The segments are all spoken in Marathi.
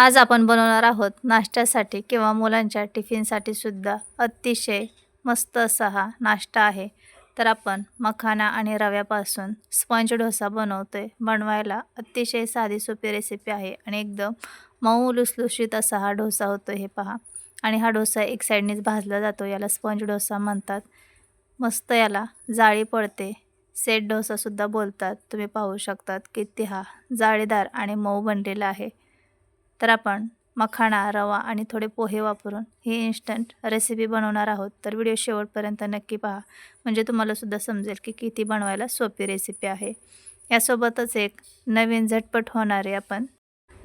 आज आपण बनवणार आहोत नाश्त्यासाठी किंवा मुलांच्या टिफिनसाठी सुद्धा अतिशय मस्त असा हा नाश्ता आहे. तर आपण मखाना आणि रव्यापासून स्पंज डोसा बनवतो आहे बनवायला अतिशय साधी सोपी रेसिपी आहे आणि एकदम मऊ लुसलुशीत असा हा डोसा होतो हे पहा. आणि हा डोसा एक साईडनेच भाजला जातो. याला स्पंज डोसा म्हणतात. मस्त याला जाळी पडते. सेट डोसासुद्धा बोलतात. तुम्ही पाहू शकतात किती हा जाळीदार आणि मऊ बनलेला आहे. तर आपण मखाणा रवा आणि थोडे पोहे वापरून ही इन्स्टंट रेसिपी बनवणार आहोत. तर व्हिडिओ शेवटपर्यंत नक्की पहा. म्हणजे तुम्हालासुद्धा समजेल की किती बनवायला सोपी रेसिपी आहे. यासोबतच एक नवीन झटपट होणारे आपण.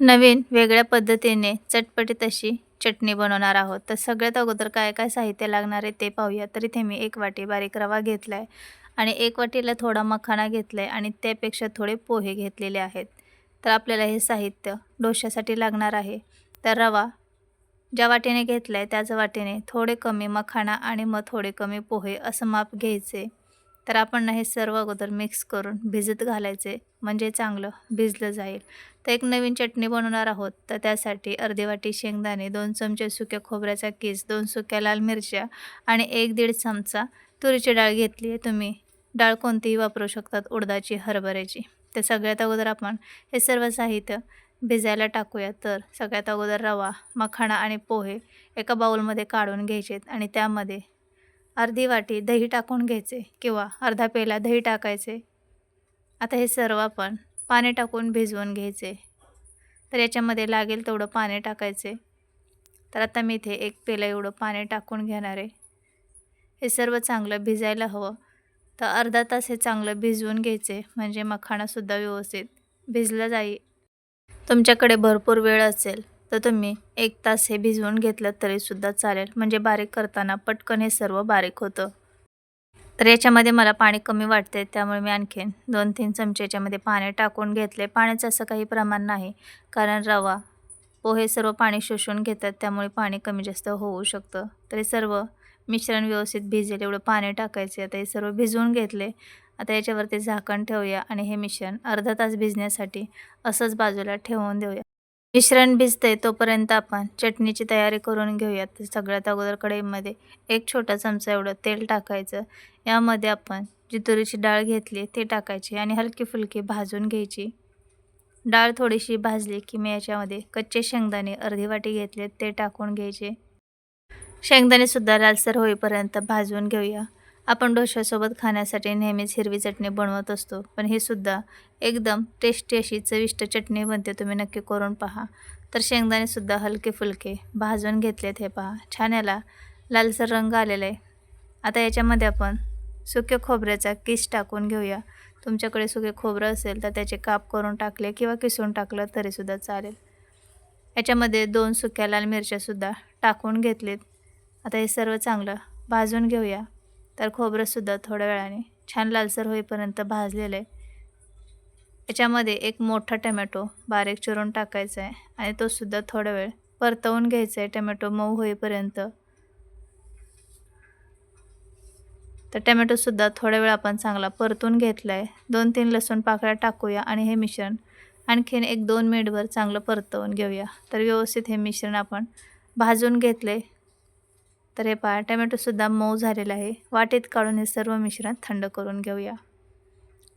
नवीन वेगळ्या पद्धतीने चटपटीत अशी चटणी बनवणार आहोत. तर सगळ्यात अगोदर काय काय साहित्य लागणार आहे ते पाहूया. तर इथे मी एक वाटी बारीक रवा घेतला आहे आणि एक वाटीला थोडा मखाणा घेतला आहे आणि त्यापेक्षा थोडे पोहे घेतलेले आहेत. तर आपल्याला हे साहित्य डोश्यासाठी लागणार आहे. तर रवा ज्या वाटीने घेतला आहे त्याच वाटेने थोडे कमी मखाणा आणि मग थोडे कमी पोहे असं माप घ्यायचे. तर आपण हे सर्व अगोदर मिक्स करून भिजत घालायचे म्हणजे चांगलं भिजलं जाईल. तर एक नवीन चटणी बनवणार आहोत तर त्यासाठी अर्धी वाटी शेंगदाणे दोन चमचे सुक्या खोबऱ्याचा किस दोन सुक्या लाल मिरच्या आणि एक दीड चमचा तुरीची डाळ घेतली आहे तुम्ही. डाळ कोणतीही वापरू शकतात उडदाची हरभऱ्याची. तर सगळ्यात अगोदर आपण हे सर्व साहित्य भिजायला टाकूया. तर सगळ्यात अगोदर रवा मखाणा आणि पोहे एका बाउलमध्ये काढून घ्यायचेत आणि त्यामध्ये अर्धी वाटी दही टाकून घ्यायचे किंवा अर्धा पेला दही टाकायचे. आता हे सर्व आपण पाणी टाकून भिजवून घ्यायचे. तर याच्यामध्ये लागेल तेवढं पाणी टाकायचे. तर आता मी इथे एक पेला एवढं पाणी टाकून घेणार आहे. हे सर्व चांगलं भिजायला हवं. तर अर्धा तास हे चांगलं भिजवून घ्यायचे म्हणजे मखाणासुद्धा व्यवस्थित भिजलं जाईल तुमच्याकडे भरपूर वेळ असेल तर तुम्ही एक तास हे भिजवून घेतलं तरीसुद्धा चालेल. म्हणजे बारीक करताना पटकन हे सर्व बारीक होतं. तर याच्यामध्ये मला पाणी कमी वाटते त्यामुळे मी आणखीन दोन तीन चमचे याच्यामध्ये पाणी टाकून घेतले. पाण्याचं असं काही प्रमाण नाही कारण रवा पोहे सर्व पाणी शोषून घेतात त्यामुळे पाणी कमी जास्त होऊ शकतं. तर हे सर्व मिश्रण व्यवस्थित भिजेल एवढं पाणी टाकायचे आता हे सर्व भिजवून घेतले. आता याच्यावरती झाकण ठेवूया आणि हे मिश्रण अर्धा तास भिजण्यासाठी असंच बाजूला ठेवून देऊया. मिश्रण भिजते तोपर्यंत आपण चटणीची तयारी करून घेऊया तर सगळ्यात अगोदर कढईमध्ये एक छोटा चमचा एवढं तेल टाकायचं. यामध्ये आपण जी तुरीची डाळ घेतली ते टाकायची आणि हलकी फुलकी भाजून घ्यायची. डाळ थोडीशी भाजली की मी याच्यामध्ये कच्चे शेंगदाणे अर्धी वाटी घेतले ते टाकून घ्यायचे. शेंगदाणेसुद्धा लालसर होईपर्यंत भाजून घेऊया. आपण डोश्यासोबत खाण्यासाठी नेहमीच हिरवी चटणी बनवत असतो पण ही सुद्धा एकदम टेस्टी अशी चविष्ट चटणी बनते तुम्ही नक्की करून पहा. तर शेंगदाणेसुद्धा हलके फुलके भाजून घेतलेत हे पहा. छान याला लालसर रंग आलेला आहे. आता याच्यामध्ये आपण सुके खोबऱ्याचा किस टाकून घेऊया. तुमच्याकडे सुके खोबरं असेल तर त्याचे काप करून टाकले किंवा किसून टाकलं तरीसुद्धा चालेल. याच्यामध्ये दोन सुक्या लाल मिरच्यासुद्धा टाकून घेतलेत. आता हे सर्व चांगलं. भाजून घेऊया. तर खोबरंसुद्धा थोड्या वेळाने. छान लालसर होईपर्यंत भाजलेलं आहे. याच्यामध्ये एक मोठा टमॅटो बारीक चिरून टाकायचा आहे आणि तोसुद्धा थोडा वेळ परतवून घ्यायचा आहे. टमॅटो मऊ होईपर्यंत. तर टमॅटोसुद्धा थोड्या वेळ आपण चांगला परतून घेतला आहे दोन तीन लसूण पाकळ्या टाकूया आणि हे मिश्रण आणखीन एक दोन मिनिटभर चांगलं परतवून घेऊया. तर व्यवस्थित हे मिश्रण आपण भाजून घेतले तर हे पहा टमॅटोसुद्धा मऊ झालेलं आहे. वाटीत काढून हे सर्व मिश्रण थंड करून घेऊया.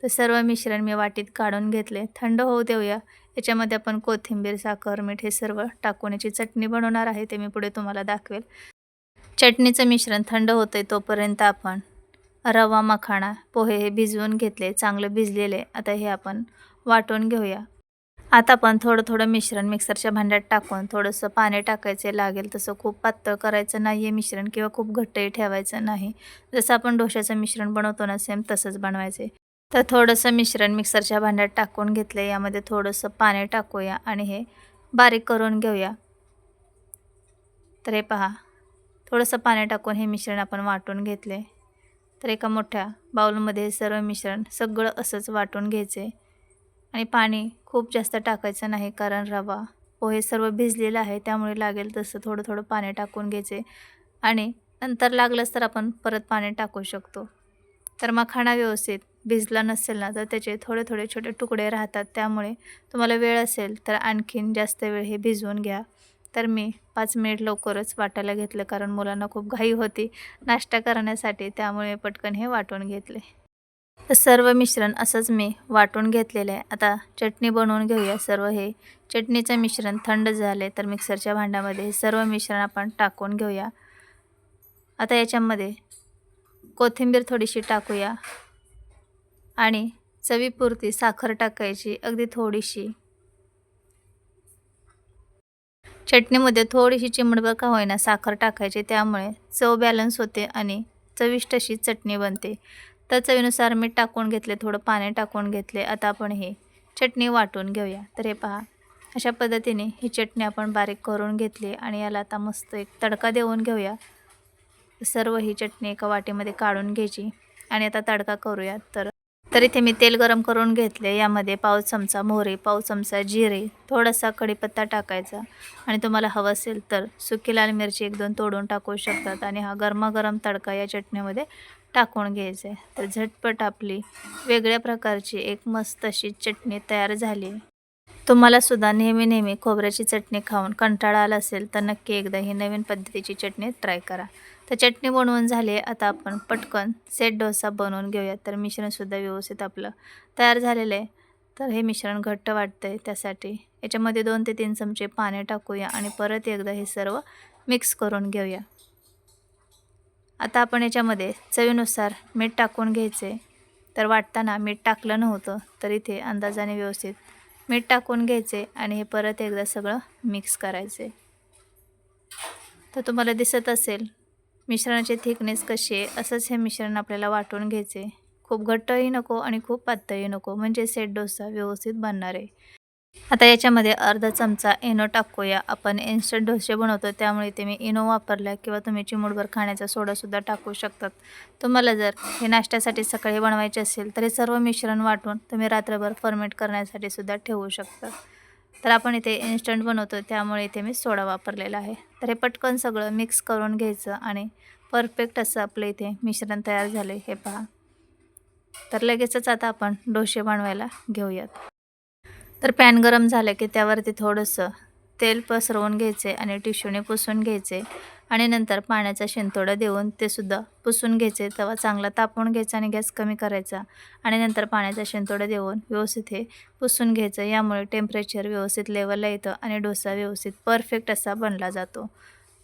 तर सर्व मिश्रण मी वाटीत काढून घेतले. थंड होऊ देऊया. याच्यामध्ये आपण कोथिंबीर साखर मीठ हे सर्व टाकून याची चटणी बनवणार आहे. ते मी पुढे तुम्हाला दाखवेल. चटणीचं मिश्रण थंड होतं आहे तोपर्यंत आपण रवा मखाणा पोहे हे भिजवून घेतले. चांगलं भिजलेले. आता हे आपण वाटून घेऊया. आता आपण थोडं थोडं मिश्रण मिक्सरच्या भांड्यात टाकून थोडंसं पाणी टाकायचे लागेल तसं खूप पातळ करायचं नाही आहे मिश्रण किंवा खूप घट्टही ठेवायचं नाही. जसं आपण डोश्याचं मिश्रण बनवतो ना सेम तसंच बनवायचे. तर थोडंसं मिश्रण मिक्सरच्या भांड्यात टाकून घेतलं यामध्ये थोडंसं पाणी टाकूया आणि हे बारीक करून घेऊया. तर हे पहा थोडंसं पाणी टाकून हे मिश्रण आपण वाटून घेतले तर एका मोठ्या बाउलमध्ये सर्व मिश्रण सगळं असंच वाटून घ्यायचे आणि पाणी खूप जास्त टाकायचं नाही कारण रवा पोहे सर्व भिजलेलं आहे त्यामुळे लागेल तसं थोडं थोडं पाणी टाकून घ्यायचे. आणि नंतर लागलंच तर आपण परत पाणी टाकू शकतो. तर मखाणा व्यवस्थित भिजला नसेल ना तर त्याचे थोडे थोडे छोटे तुकडे राहतात त्यामुळे तुम्हाला वेळ असेल तर आणखीन जास्त वेळ हे भिजवून घ्या. तर मी पाच मिनिट लवकरच वाटायला घेतलं कारण मुलांना खूप घाई होती. नाश्ता करण्यासाठी त्यामुळे पटकन हे वाटून घेतले. तर सर्व मिश्रण असंच मी वाटून घेतलेलं आहे. आता चटणी बनवून घेऊया सर्व हे. चटणीचं मिश्रण थंड झाले तर मिक्सरच्या भांड्यामध्ये हे सर्व मिश्रण आपण टाकून घेऊया. आता याच्यामध्ये कोथिंबीर थोडीशी टाकूया. आणि चवीपुरती साखर टाकायची अगदी थोडीशी. चटणीमध्ये थोडीशी चिमडभर का होईना साखर टाकायची त्यामुळे चव बॅलन्स होते आणि चविष्ट अशी चटणी बनते. तर चवीनुसार मीठ टाकून घेतले थोडं पाणी टाकून घेतले. आता आपण हे चटणी वाटून घेऊया. तर हे पहा अशा पद्धतीने ही चटणी आपण बारीक करून घेतली आणि याला आता मस्त एक तडका देऊन घेऊया. सर्व ही चटणी एका वाटीमध्ये काढून घ्यायची आणि आता तडका करूया तर तर इथे मी तेल गरम करून घेतले. यामध्ये पाव चमचा मोहरी पाव चमचा जिरे थोडासा कढीपत्ता टाकायचा. आणि तुम्हाला हवं असेल तर सुकी लाल मिरची एक दोन तोडून टाकू शकतात. आणि हा गरमागरम तडका या चटणीमध्ये टाकून घ्यायचे. आहे तर झटपट आपली वेगळ्या प्रकारची एक मस्त अशी चटणी तयार झाली. तुम्हाला सुद्धा नेहमी नेहमी खोबऱ्याची चटणी खाऊन कंटाळा आला असेल तर नक्की एकदा ही नवीन पद्धतीची चटणी ट्राय करा. तर चटणी बनवून झाली आहे आता आपण पटकन सेट डोसा बनवून घेऊया. तर मिश्रणसुद्धा व्यवस्थित आपलं तयार झालेलं आहे. तर हे मिश्रण घट्ट वाटतं आहे त्यासाठी. याच्यामध्ये दोन ते तीन चमचे पाणी टाकूया आणि परत एकदा हे सर्व मिक्स करून घेऊया. आता आपण याच्यामध्ये चवीनुसार मीठ टाकून घ्यायचे. तर वाटताना मीठ टाकलं नव्हतं तर इथे अंदाजाने व्यवस्थित मीठ टाकून घ्यायचे आणि हे परत एकदा सगळं मिक्स करायचे. तर तुम्हाला दिसत असेल मिश्रणाची थिकनेस कशी आहे असंच हे मिश्रण आपल्याला वाटून घ्यायचे. खूप घट्टही नको आणि खूप पातळही नको म्हणजे सेट डोसा व्यवस्थित बनणार आहे. आता याच्यामध्ये अर्धा चमचा इनो टाकूया. आपण इन्स्टंट डोसे बनवतो त्यामुळे इथे मी इनो वापरला किंवा तुम्ही चिमूडभर खाण्याचा सोडासुद्धा टाकू शकतात. तुम्हाला जर हे नाश्त्यासाठी सकाळी बनवायचे असेल तर हे सर्व मिश्रण वाटून तुम्ही रात्रभर फर्मेट करण्यासाठी सुद्धा ठेवू शकता. तर आपण इथे इन्स्टंट बनवतो त्यामुळे इथे मी सोडा वापरलेला आहे. तर हे पटकन सगळं मिक्स करून घ्यायचं आणि परफेक्ट असं आपलं इथे मिश्रण तयार झाले हे पहा. तर लगेचच आता आपण डोसे बनवायला घेऊयात. तर पॅन गरम झालं की त्यावरती थोडंसं तेल पसरवून घ्यायचे आणि टिश्यूने पुसून घ्यायचे आणि नंतर पाण्याचा शिंतोडा देऊन ते सुद्धा पुसून घ्यायचे. तवा चांगला तापवून घ्यायचा आणि गॅस कमी करायचा आणि नंतर पाण्याचा शिंतोडा देऊन व्यवस्थित हे पुसून घ्यायचं. यामुळे टेम्परेचर व्यवस्थित लेवलला येतं आणि डोसा व्यवस्थित परफेक्ट असा बनला जातो.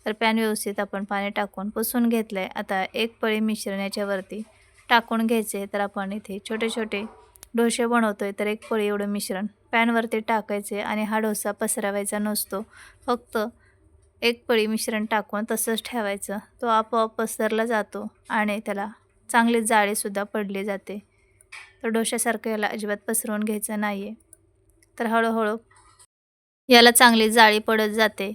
तर पॅन व्यवस्थित आपण पाणी टाकून पुसून घेतलं आहे आता एक पळी मिश्रण याच्यावरती टाकून घ्यायचे. तर आपण इथे छोटे छोटे डोसे बनवतो आहे तर एक पळी एवढं मिश्रण. पॅनवरती टाकायचे आणि हा डोसा पसरवायचा नसतो. फक्त एक पळी मिश्रण टाकून तसंच ठेवायचं. तो आपोआप पसरला जातो आणि त्याला चांगली जाळीसुद्धा पडली जाते. तर डोशासारखं याला अजिबात पसरवून घ्यायचं नाही आहे तर हळूहळू याला चांगली जाळी पडत जाते.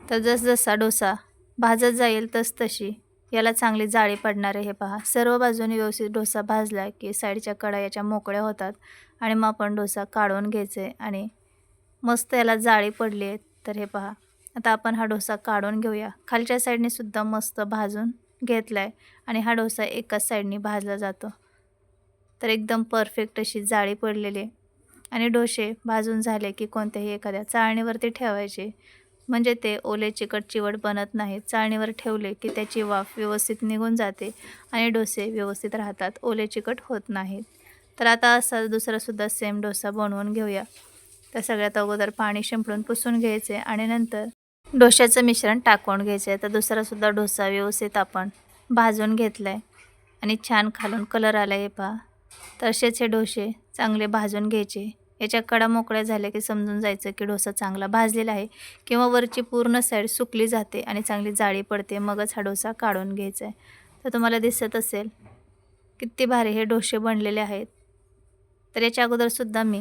तर जसजसा डोसा भाजत जाईल तस तशी याला चांगली जाळी पडणार आहे हे पहा. सर्व बाजूने व्यवस्थित डोसा भाजला की साईडच्या कडा याच्या मोकळ्या होतात आणि मग आपण डोसा काढून घ्यायचे आणि मस्त याला जाळी पडली आहे तर हे पहा. आता आपण हा डोसा काढून घेऊया. खालच्या साईडने सुद्धा मस्त भाजून घेतला आहे आणि हा डोसा एकाच साईडने भाजला जातो. तर एकदम परफेक्ट अशी जाळी पडलेली आणि डोसे भाजून झाले की कोणत्याही एखाद्या चाळणीवरती ठेवायचे. म्हणजे ते ओले चिकट चिवट बनत नाहीत. चाळणीवर ठेवले की त्याची वाफ व्यवस्थित निघून जाते आणि डोसे व्यवस्थित राहतात. ओले चिकट होत नाहीत. तर आता असा दुसरासुद्धा सेम डोसा बनवून घेऊया. तर सगळ्यात अगोदर पाणी शिंपडून पुसून घ्यायचे आणि नंतर डोश्याचं मिश्रण टाकून घ्यायचं. आहे तर दुसरासुद्धा डोसा व्यवस्थित आपण भाजून घेतला आहे आणि छान खालून कलर आला आहे पहा. तसेच हे डोसे चांगले भाजून घ्यायचे. याच्या कडा मोकळ्या झाल्या की समजून जायचं की डोसा चांगला भाजलेला आहे किंवा वरची पूर्ण साईड सुकली जाते आणि चांगली जाळी पडते मगच हा डोसा काढून घ्यायचा आहे. तर तुम्हाला दिसत असेल किती भारी हे डोसे बनलेले आहेत. तर याच्या अगोदरसुद्धा मी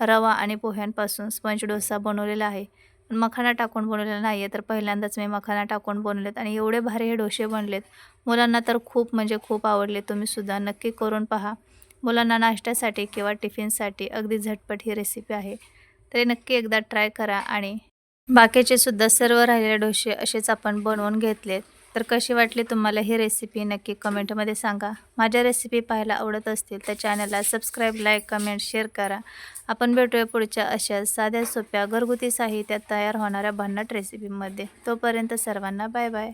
रवा आणि पोह्यांपासून स्पंज डोसा बनवलेला आहे. पण मखाना टाकून बनवलेला नाही आहे तर पहिल्यांदाच मी मखाना टाकून बनवलेत आणि एवढे भारी हे डोसे बनलेत. मुलांना तर खूप म्हणजे खूप आवडले तुम्हीसुद्धा नक्की करून पहा. मुलांना नाश्त्यासाठी किंवा टिफिनसाठी अगदी झटपट ही रेसिपी आहे. तरी नक्की एकदा ट्राय करा आणि बाकीचे सुद्धा सर्व राहिलेले डोसे असेच आपण बनवून घेतलेत. तर कशी वाटली तुम्हाला ही रेसिपी नक्की कमेंटमध्ये सांगा. माझ्या रेसिपी पाहायला आवडत असतील तर चॅनलला सबस्क्राईब लाईक कमेंट शेअर करा. आपण भेटूया पुढच्या अशा साध्या सोप्या घरगुती साहित्यात तयार होणाऱ्या भन्नाट रेसिपीमध्ये तोपर्यंत सर्वांना बाय बाय